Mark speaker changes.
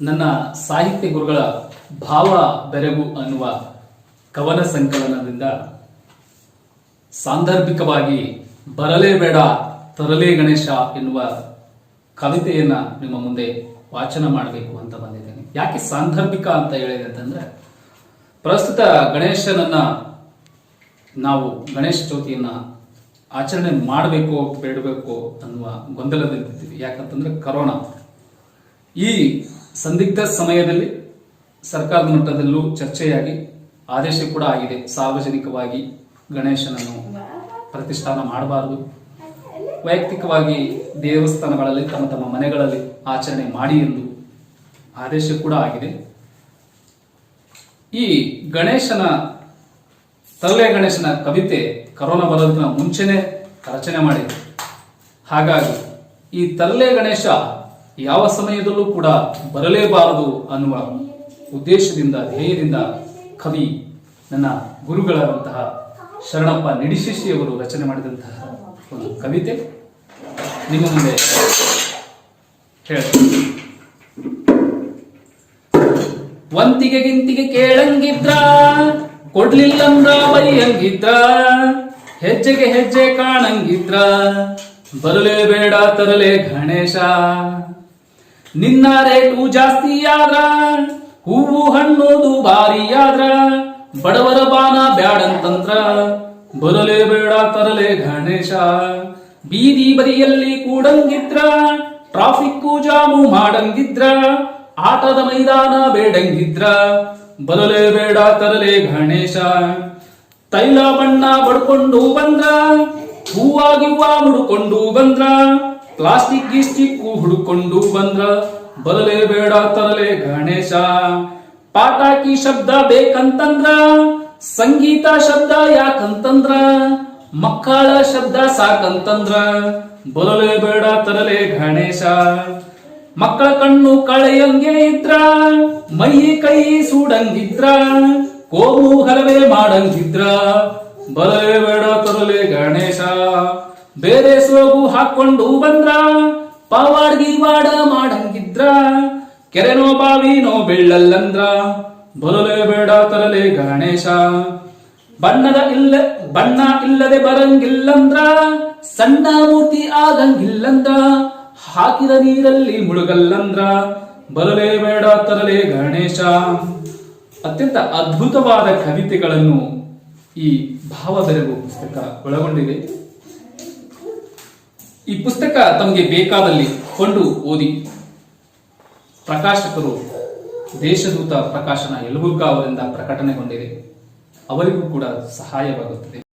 Speaker 1: ನನ್ನ ಸಾಹಿತ್ಯ ಗುರುಗಳ ಭಾವ ಬೆರಗು ಅನ್ನುವ ಕವನ ಸಂಕಲನದಿಂದ ಸಾಂದರ್ಭಿಕವಾಗಿ ಬರಲೇಬೇಡ ತರಲೇ ಗಣೇಶ ಎನ್ನುವ ಕವಿತೆಯನ್ನ ನಿಮ್ಮ ಮುಂದೆ ವಾಚನ ಮಾಡಬೇಕು ಅಂತ ಬಂದಿದ್ದೇನೆ. ಯಾಕೆ ಸಾಂದರ್ಭಿಕ ಅಂತ ಹೇಳಿದೆ ಅಂತಂದ್ರೆ ಪ್ರಸ್ತುತ ಗಣೇಶನನ್ನ ನಾವು ಗಣೇಶ ಚೌತಿಯನ್ನ ಆಚರಣೆ ಮಾಡಬೇಕು, ಬೇಡಬೇಕು ಅನ್ನುವ ಗೊಂದಲದಲ್ಲಿದ್ದೀವಿ. ಯಾಕಂತಂದ್ರೆ ಕರೋನಾ. ಈ ಸಂದಿಗ್ಧ ಸಮಯದಲ್ಲಿ ಸರ್ಕಾರದ ಮಟ್ಟದಲ್ಲೂ ಚರ್ಚೆಯಾಗಿ ಆದೇಶ ಕೂಡ ಆಗಿದೆ. ಸಾರ್ವಜನಿಕವಾಗಿ ಗಣೇಶನನ್ನು ಪ್ರತಿಷ್ಠಾನ ಮಾಡಬಾರದು. ವೈಯಕ್ತಿಕವಾಗಿ ದೇವಸ್ಥಾನಗಳಲ್ಲಿ ತಮ್ಮ ತಮ್ಮ ಮನೆಗಳಲ್ಲಿ ಆಚರಣೆ ಮಾಡಿ ಎಂದು ಆದೇಶ ಕೂಡ ಆಗಿದೆ. ಈ ಗಣೇಶನ ತರಲೆ ಗಣೇಶನ ಕವಿತೆ ಕರೋನಾ ಬರೋದನ್ನ ಮುಂಚೆನೆ ರಚನೆ ಮಾಡಿದೆ ಹಾಗಾಗಿ ಈ ತಲ್ಲೆ ಗಣೇಶ ಯಾವ ಸಮಯದಲ್ಲೂ ಕೂಡ ಬರಲೇಬಾರದು ಅನ್ನುವ ಉದ್ದೇಶದಿಂದ, ಧ್ಯೇಯದಿಂದ ಕವಿ ನನ್ನ ಗುರುಗಳಾದಂತಹ ಶರಣಪ್ಪ ನಿಡಿಶಿಶಿಯವರು ರಚನೆ ಮಾಡಿದಂತಹ ಒಂದು ಕವಿತೆ. ನಿಮ್ಮ ಮುಂದೆ ಹೇಳ್ತೀನಿ. ವಂತಿಗೆ ಗಿಂತಿಗೆ ಕೇಳಂಗಿದ್ರ, ಕೊಡ್ಲಿಲ್ಲಂದ್ರ ಬೈಯಂಗಿದ್ರ, ಹೆಜ್ಜೆಗೆ ಹೆಜ್ಜೆ ಕಾಣಂಗಿದ್ರ. ಬರಲೇ ಬೇಡ ತರಲೆ ಗಣೇಶ, ನಿನ್ನ ರೇಟು ಜಾಸ್ತಿ ಆದ್ರ, ಹೂವು ಹಣ್ಣು ದುಬಾರಿ ಆದ್ರ, ಬಡವರ ಬಾನ ಬ್ಯಾಡಂತಂದ್ರ. ಬರಲೇಬೇಡ ತರಲೆ ಗಣೇಶ, ಬೀದಿ ಬದಿಯಲ್ಲಿ ಕೂಡಂಗಿದ್ರ ಟ್ರಾಫಿಕ್ಕು ಜಾಮು ಮಾಡಂಗಿದ್ರ. ಆಟದ ಮೈದಾನ ಬೇಡಂಗಿದ್ರ ಬರಲೇಬೇಡ ತರಲೆ ಗಣೇಶ. ತೈಲ ಬಣ್ಣ ಬಡ್ಕೊಂಡು ಬಂದ್ರ, ಹೂವಾಗಿವ್ವ ಮುಡ್ಕೊಂಡು ಬಂದ್ರ, ಪ್ಲಾಸ್ಟಿಕ್ ಗಿಸ್ಟಿಕ್ ಹುಡುಕೊಂಡು ಬಂದ್ರ ಬರಲೇಬೇಡ ತರಲೆ ಗಣೇಶ. ಪಾಟಾಕಿ ಶಬ್ದ ಬೇಕಂತಂದ್ರ, ಸಂಗೀತ ಶಬ್ದ ಯಾಕಂತಂದ್ರ, ಮಕ್ಕಳ ಶಬ್ದ ಸಾಕಂತಂದ್ರ ಬರಲೇಬೇಡ ತರಲೆ ಗಣೇಶ. ಮಕ್ಕಳ ಕಣ್ಣು ಕಳೆಯಂಗೆ ಇದ್ರ, ಮೈ ಕೈ ಸೂಡಂಗಿದ್ರ, ಕೋಮು ಹಲವೆ ಮಾಡಂಗಿದ್ರ. ಬರಲೇಬೇಡ ತರಲೆ ಗಣೇಶ, ಬೇರೆ ಸೋಗು ಹಾಕೊಂಡು ಬಂದ್ರ, ಪಾವಾಡ್ಗಿ ಗಿವಾಡ ಮಾಡಂಗಿದ್ರ. ಕೆರೆನೋ ಬಾವಿನೋ ಬೆಳ್ಳಲ್ಲಂದ್ರ ಬರಲೇಬೇಡ ತರಲೆ ಗಣೇಶ. ಬಣ್ಣದ ಇಲ್ಲ, ಬಣ್ಣ ಇಲ್ಲದೆ ಬರಂಗಿಲ್ಲಂದ್ರ, ಸಣ್ಣ ಮೂರ್ತಿ ಆಗಂಗಿಲ್ಲಂದ್ರ ಹಾಕಿದ ನೀರಲ್ಲಿ ಮುಳುಗಲ್ಲಂದ್ರ? ಬರಲೇಬೇಡ ತರಲೆ ಗಣೇಶ. ಅತ್ಯಂತ ಅದ್ಭುತವಾದ ಕವಿತೆಗಳನ್ನು ಈ ಭಾವ ಬೆರಗು ಪುಸ್ತಕ ಒಳಗೊಂಡಿದೆ. ಈ ಪುಸ್ತಕ ತಮಗೆ ಬೇಕಾದಲ್ಲಿ ಕೊಂಡು ಓದಿ. ಪ್ರಕಾಶಕರು, ದೇಶದೂತ ಪ್ರಕಾಶನ ಯಲಬುರ್ಗಾ ಅವರಿಂದ ಪ್ರಕಟಣೆಗೊಂಡಿದೆ. ಅವರಿಗೂ ಕೂಡ ಸಹಾಯವಾಗುತ್ತದೆ.